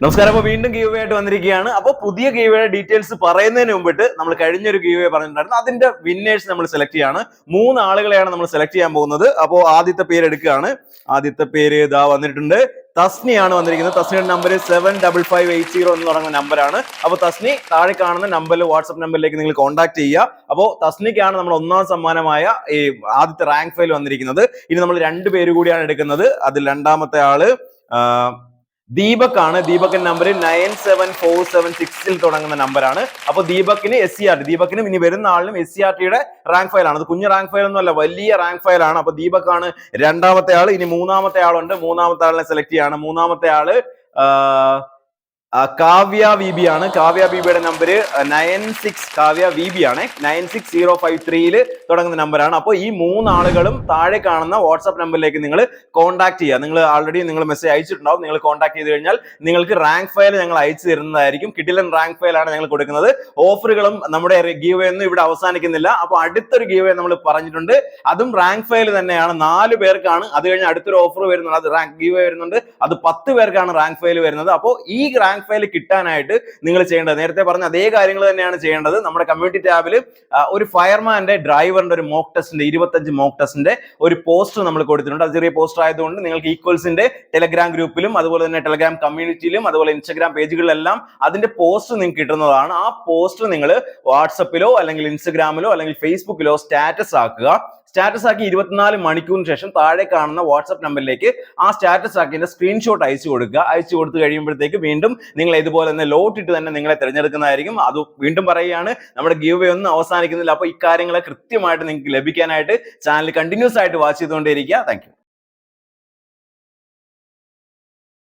നമസ്കാരം അപ്പോൾ വീണ്ടും ഗീവ് ആയിട്ട് വന്നിരിക്കുകയാണ്. അപ്പോൾ പുതിയ ഗീവയുടെ ഡീറ്റെയിൽസ് പറയുന്നതിന് മുമ്പിട്ട് നമ്മൾ കഴിഞ്ഞൊരു ഗീവ് പറഞ്ഞിട്ടുണ്ടായിരുന്നു. അതിന്റെ വിന്നേഴ്സ് നമ്മൾ സെലക്ട് ചെയ്യാണ്. മൂന്ന് ആളുകളെയാണ് നമ്മൾ സെലക്ട് ചെയ്യാൻ പോകുന്നത്. അപ്പോൾ ആദ്യത്തെ പേര് എടുക്കുകയാണ്. ആദ്യത്തെ പേര് ഇതാ വന്നിട്ടുണ്ട്. തസ്നിയാണ് വന്നിരിക്കുന്നത്. തസ്നിയുടെ number seven double five eight zero എന്ന് പറയുന്ന നമ്പറാണ് അപ്പോൾ തസ്നി താഴെ കാണുന്ന നമ്പറിൽ വാട്സ്ആപ്പ് നമ്പറിലേക്ക് നിങ്ങൾ കോൺടാക്ട് ചെയ്യുക. അപ്പോൾ തസ്നിക്കാണ് നമ്മൾ ഒന്നാം സമ്മാനമായ ഈ ആദ്യത്തെ റാങ്ക് ഫയൽ വന്നിരിക്കുന്നത്. ഇനി നമ്മൾ രണ്ട് പേര് കൂടിയാണ് എടുക്കുന്നത്. അതിൽ രണ്ടാമത്തെ ആൾ ദീപക് ആണ് ദീപകിന്റെ number nine seven four seven സിക്സിൽ തുടങ്ങുന്ന നമ്പറാണ് അപ്പൊ ദീപകിന് എസ് സി ആർ ടി ദീപകിനും ഇനി വരുന്ന ആളിനും എസ് സി ആർ ടിയുടെ റാങ്ക് ഫയൽ ആണ്. അത് കുഞ്ഞു റാങ്ക് ഫയൽ ഒന്നുമല്ല വലിയ റാങ്ക് ഫയൽ ആണ്. അപ്പൊ ദീപക് ആണ് രണ്ടാമത്തെ ആൾ ഇനി മൂന്നാമത്തെ ആളുണ്ട്. മൂന്നാമത്തെ ആളിനെ സെലക്ട് ചെയ്യാണ്. മൂന്നാമത്തെ ആൾ കാവ്യ വി ബി ആണ്. കാവ്യ വി ബിയുടെ number nine six Kavya V B ആണ് നയൻ സിക്സ് സീറോ ഫൈവ് ത്രീയിൽ തുടങ്ങുന്ന നമ്പറാണ് അപ്പോൾ ഈ മൂന്ന് ആളുകളും താഴെ കാണുന്ന വാട്സ്ആപ്പ് നമ്പറിലേക്ക് നിങ്ങൾ കോൺടാക്ട് ചെയ്യുക. നിങ്ങൾ ആൾറെഡി നിങ്ങൾ മെസ്സേജ് അയച്ചിട്ടുണ്ടാവും. നിങ്ങൾ കോൺടാക്ട് ചെയ്ത് കഴിഞ്ഞാൽ നിങ്ങൾക്ക് റാങ്ക് ഫയൽ ഞങ്ങൾ അയച്ചു തരുന്നതായിരിക്കും. കിട്ടിലൻ റാങ്ക് ഫയൽ ആണ് ഞങ്ങൾ കൊടുക്കുന്നത്. ഓഫറുകളും നമ്മുടെ ഗീവ് ഒന്നും ഇവിടെ അവസാനിക്കുന്നില്ല. അപ്പോൾ അടുത്തൊരു ഗീവ് നമ്മൾ പറഞ്ഞിട്ടുണ്ട്. അതും റാങ്ക് ഫയൽ തന്നെയാണ്. നാല് പേർക്കാണ്. അത് കഴിഞ്ഞ് അടുത്തൊരു ഓഫർ വരുന്നുണ്ട്. അത് റാങ്ക് ഗീവ് വരുന്നുണ്ട്. അത് പത്ത് പേർക്കാണ് റാങ്ക് ഫയൽ വരുന്നത്. അപ്പോൾ ഈ റാങ്ക് ഫയൽ കിട്ടാനായിട്ട് നിങ്ങൾ ചെയ്യേണ്ടത്. നേരത്തെ പറഞ്ഞ അതേ കാര്യങ്ങൾ തന്നെയാണ് ചെയ്യേണ്ടത്. നമ്മുടെ കമ്മ്യൂണിറ്റി ടാബിൽ ഒരു ഫയർമാന്റെ ഡ്രൈവറിന്റെ ഒരു മോക്ക് ടെസ്റ്റിന്റെ ഇരുപത്തഞ്ച് മോക്ക് ടെസ്റ്റിന്റെ ഒരു പോസ്റ്റർ നമ്മൾ കൊടുത്തിട്ടുണ്ട്. അത് ചെറിയ പോസ്റ്റർ ആയതുകൊണ്ട് നിങ്ങൾക്ക് ഈക്വൽസിന്റെ ടെലഗ്രാം ഗ്രൂപ്പിലും അതുപോലെ തന്നെ ടെലഗ്രാം കമ്മ്യൂണിറ്റിയിലും അതുപോലെ ഇൻസ്റ്റാഗ്രാം പേജുകളിലെല്ലാം അതിന്റെ പോസ്റ്റ് നിങ്ങൾക്ക് കിട്ടുന്നതാണ്. ആ പോസ്റ്റർ നിങ്ങൾ വാട്സപ്പിലോ അല്ലെങ്കിൽ ഇൻസ്റ്റഗ്രാമിലോ അല്ലെങ്കിൽ ഫേസ്ബുക്കിലോ സ്റ്റാറ്റസ് ആക്കുക. സ്റ്റാറ്റസ് ആക്കി ഇരുപത്തിനാല് മണിക്കൂറിന് ശേഷം താഴെ കാണുന്ന വാട്സ്ആപ്പ് നമ്പറിലേക്ക് ആ സ്റ്റാറ്റസ് ആക്കിന്റെ സ്ക്രീൻഷോട്ട് അയച്ചു കൊടുക്കുക. അയച്ചു കൊടുത്തു കഴിയുമ്പോഴത്തേക്ക് വീണ്ടും നിങ്ങൾ ഇതുപോലെ തന്നെ ലോട്ട് ഇട്ട് തന്നെ നിങ്ങളെ തിരഞ്ഞെടുക്കുന്നതായിരിക്കും. അത് വീണ്ടും പറയുകയാണ്. നമ്മുടെ ഗീവ് ഒന്നും അവസാനിക്കുന്നില്ല. അപ്പോൾ ഇക്കാര്യങ്ങളെ കൃത്യമായിട്ട് നിങ്ങൾക്ക് ലഭിക്കാനായിട്ട് ചാനൽ കണ്ടിന്യൂസ് ആയിട്ട് വാച്ച് ചെയ്തുകൊണ്ടേയിരിക്കുക. താങ്ക്